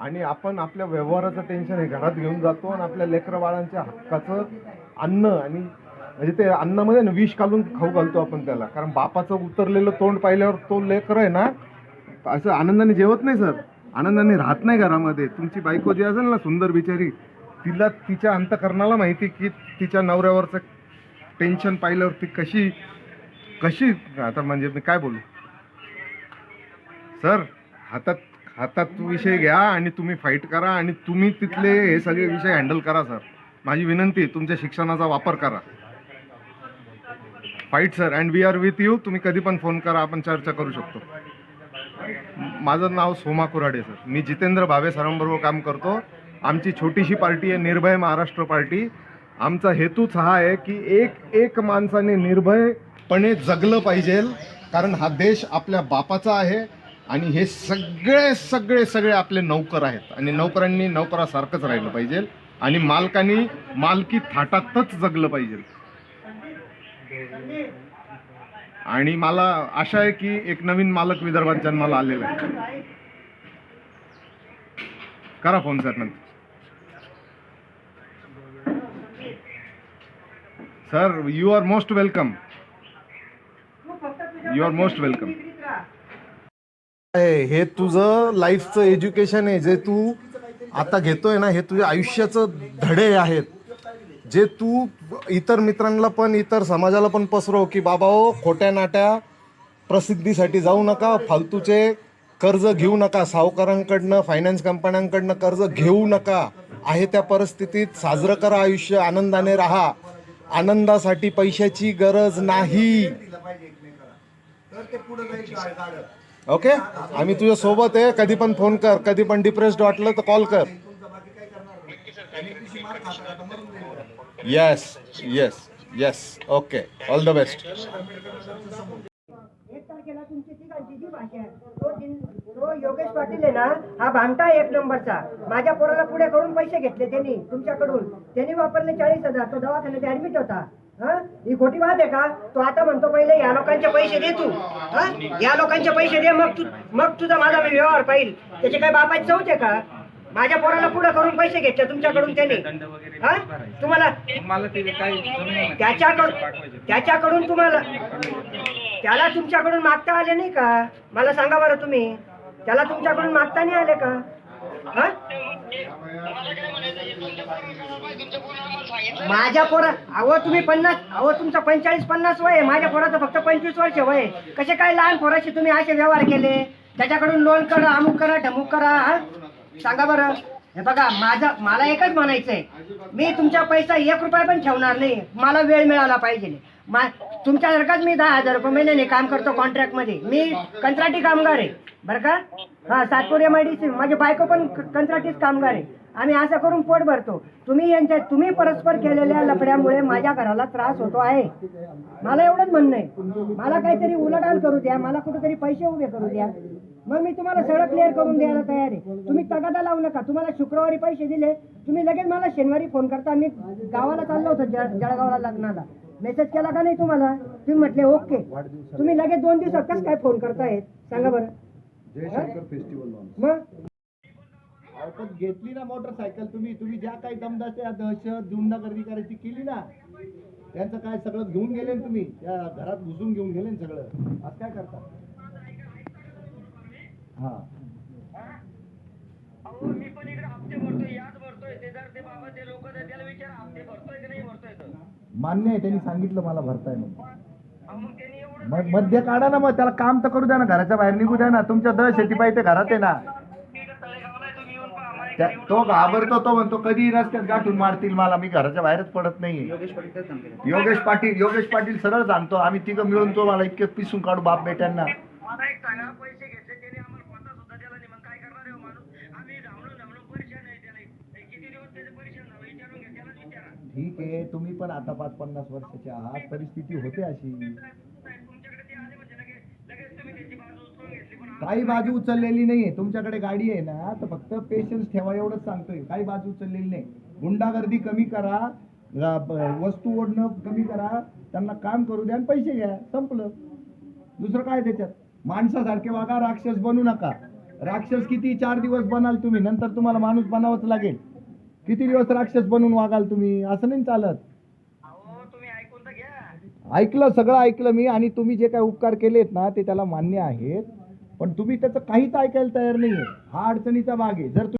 आणि आपण आपल्या व्यवहाराचं टेन्शन हे घरात घेऊन जातो आणि आपल्या लेकरं बाळांच्या हक्काचं अन्न आणि म्हणजे ते अन्नामध्ये ना विष घालून खाऊ घालतो आपण त्याला. कारण बापाचं उतरलेलं तोंड पाहिल्यावर तो लेकर आहे ना असं आनंदाने जेवत नाही सर. आनंदाने राहत नाही घरामध्ये. तुमची बायको जी असेल ना सुंदर बिचारी तिला तिच्या अंतकरणाला माहिती की तिच्या नवऱ्यावरचं टेन्शन पाहिल्यावर ती कशी कशी आता म्हणजे मी काय बोलू? सर हातात हातात विषय घ्या आणि तुम्ही फाईट करा आणि तुम्ही तिथले हे सगळे विषय हँडल करा सर माझी विनंती आहे तुमच्या शिक्षणाचा वापर करा. Fight sir and we are with you तुम्ही कधी पण फोन करा आपण चर्चा करू शकतो. माझं नाव सोमा कुराडे सर मी जितेंद्र भावे सरांबरोबर काम करतो. आमची छोटीशी पार्टी आहे निर्भय महाराष्ट्र पार्टी. आमचा हेतूच हा आहे की एक एक माणसाने निर्भयपणे जगलं पाहिजे. कारण हा देश आपल्या बापाचा आहे. आणि हे सगळे सगळे सगळे आपले नौकर आहेत. आणि नौकरांनी नौकरासारखंच राहिलं पाहिजे. आणि मालकांनी मालकी थाटातच जगलं पाहिजे. आणि मला आशा आहे की एक नवीन मालक विदर्भात जन्माला आलेला आहे. करा फोन सर नंतर. Sir you are most welcome you are most welcome हे तुझं लाईफचं एज्युकेशन आहे जे तू आता घेतोय ना हे तुझ्या आयुष्याचं धडे आहेत. जे तू इतर मित्रांना पण इतर समाजाला पण पसरव की बाबा हो खोट्या नाट्या प्रसिद्धीसाठी जाऊ नका फालतूचे कर्ज घेऊ नका सावकारांकडनं फायनान्स कंपन्यांकडनं कर्ज घेऊ नका. आहे त्या परिस्थितीत साजरं करा आयुष्य आनंदाने राहा. आनंदासाठी पैशाची गरज नाही. ओके आम्ही तुझ्या सोबत आहे. कधी पण फोन कर. कधी पण डिप्रेस्ड वाटलं तर कॉल कर. Yes yes yes okay all the best तो योगेश पाटील आहे ना हा भामटा आहे एक नंबरचा. माझ्या पोराला पुढे करून पैसे घेतले त्यांनी तुमच्याकडून. त्यांनी वापरले चाळीस हजार. तो दवाखान्यात ऍडमिट होता. हा? ही खोटी बात आहे का? तो आता म्हणतो पहिले या लोकांचे पैसे दे तू. हा? या लोकांचे पैसे दे मग तू मग तुझा माझा मी व्यवहार पाहिल. त्याचे काय बापाची चौथ आहे का? माझ्या पोराला पुढे करून पैसे घेतले तुमच्याकडून त्यांनी. हा? तुम्हाला मला ते काही. त्याच्याकडून त्याच्याकडून तुम्हाला त्याला तुमच्याकडून मागता आले नाही का? मला सांगा बरं तुम्ही. त्याला तुमच्याकडून मागता नाही आले का? हा? माझ्या पोरा अहो तुम्ही पन्नास अहो तुमचं पंचेचाळीस पन्नास वय आहे. माझ्या पोराचं फक्त पंचवीस वर्ष वय आहे. कसे काय लहान पोराशी तुम्ही असे व्यवहार केले? त्याच्याकडून लोन करा अमुक करा ढमुक करा हा? सांगा बरं. हे बघा माझं मला एकच म्हणायचंय. मी तुमचा पैसा एक रुपया पण ठेवणार नाही. मला वेळ मिळाला पाहिजे. मा तुमच्यासारखाच मी दहा हजार रुपये महिन्याने काम करतो कॉन्ट्रॅक्टमध्ये मी कंत्राटी कामगार आहे. बरं का? हा Satpur M I D C माझी बायको पण क- कंत्राटीच कामगार आहे. आम्ही असं करून पोट भरतो. तुम्ही यांच्या तुम्ही परस्पर केलेल्या लफड्यामुळे माझ्या घराला त्रास होतो आहे. मला एवढंच म्हणणं आहे. मला काहीतरी उलटाल करू द्या. मला कुठेतरी पैसे उभे करू द्या. मग मी तुम्हाला सगळं क्लिअर करून द्यायला तयार आहे. तुम्ही तगादा लावू नका. तुम्हाला शुक्रवारी पैसे दिले. तुम्ही लगेच मला शनिवारी फोन करता. मी गावाला चाललो होतो जळ- जळगावला लग्नाला. मेसेज केला का नाही तुम्हाला? तुम्ही म्हटले ओके. तुम्ही लगेच दोन दिवसात कसं काय फोन करतायत? सांगा बरं. मग? पण घेतली ना मोटरसायकल तुम्ही तुम्ही ज्या काही दमदाच्या दहशत गुंडागर्दी करायची केली ना त्यांचं काय सगळं घेऊन गेले तुम्ही? त्या घरात घुसून घेऊन गेले सगळं. आज काय करता हा. मान्य आहे त्यांनी सांगितलं मला भरताय म्हणून. मग मध्य काढा ना मग त्याला काम तर करू द्या ना घराच्या बाहेर निघू द्या ना. तुमच्या दहशती पाहिजे घरात आहे ना. त्या- तो घाबरतो तो म्हणतो कधी रस्त्यात गाठून मारतील मला? मी घराच्या बाहेरच पडत नाही योगेश पाटील तेच योगेश पाटील योगेश पाटील सरळ सांगतो आम्ही तिघं मिळून तो मला इतके पिसून काढू बाप बेट्यांना. मला एक सांगा पैसे घेतले त्याने आम्हाला पत्ता सुद्धा दिला नाही. मग काय करणार आहे हो माणूस? आम्ही धावलो धावलो परेशान आहे त्याला. किती दिवस त्याचे परेशान झालो? विचारून घ्या त्यालाच विचारा. ठीक आहे तुम्ही पण आता पाच पन्नास वर्षाचे आहात परिस्थिती होते अशी. काही बाजू उचललेली नाहीये. तुमच्याकडे गाडी आहे ना तर फक्त पेशन्स ठेवा एवढंच सांगतोय. काही बाजू उचललेली नाही. गुंडागर्दी कमी करा वस्तू ओढणं कमी करा त्यांना काम करू द्या आणि पैसे घ्या. संपलं. दुसरं काय त्याच्यात? माणसासारखे वागा राक्षस बनू नका. राक्षस किती चार दिवस बनाल तुम्ही नंतर तुम्हाला माणूस बनावंच लागेल. किती दिवस राक्षस बनून वागाल तुम्ही? असं नाही चालत. ऐकलं सगळं ऐकलं मी आणि तुम्ही जे काय उपकार केलेत ना ते त्याला मान्य आहेत. पण तुम्ही त्याचं काहीच ऐकायला तयार नाही आहे हा अडचणीचा भाग आहे. जर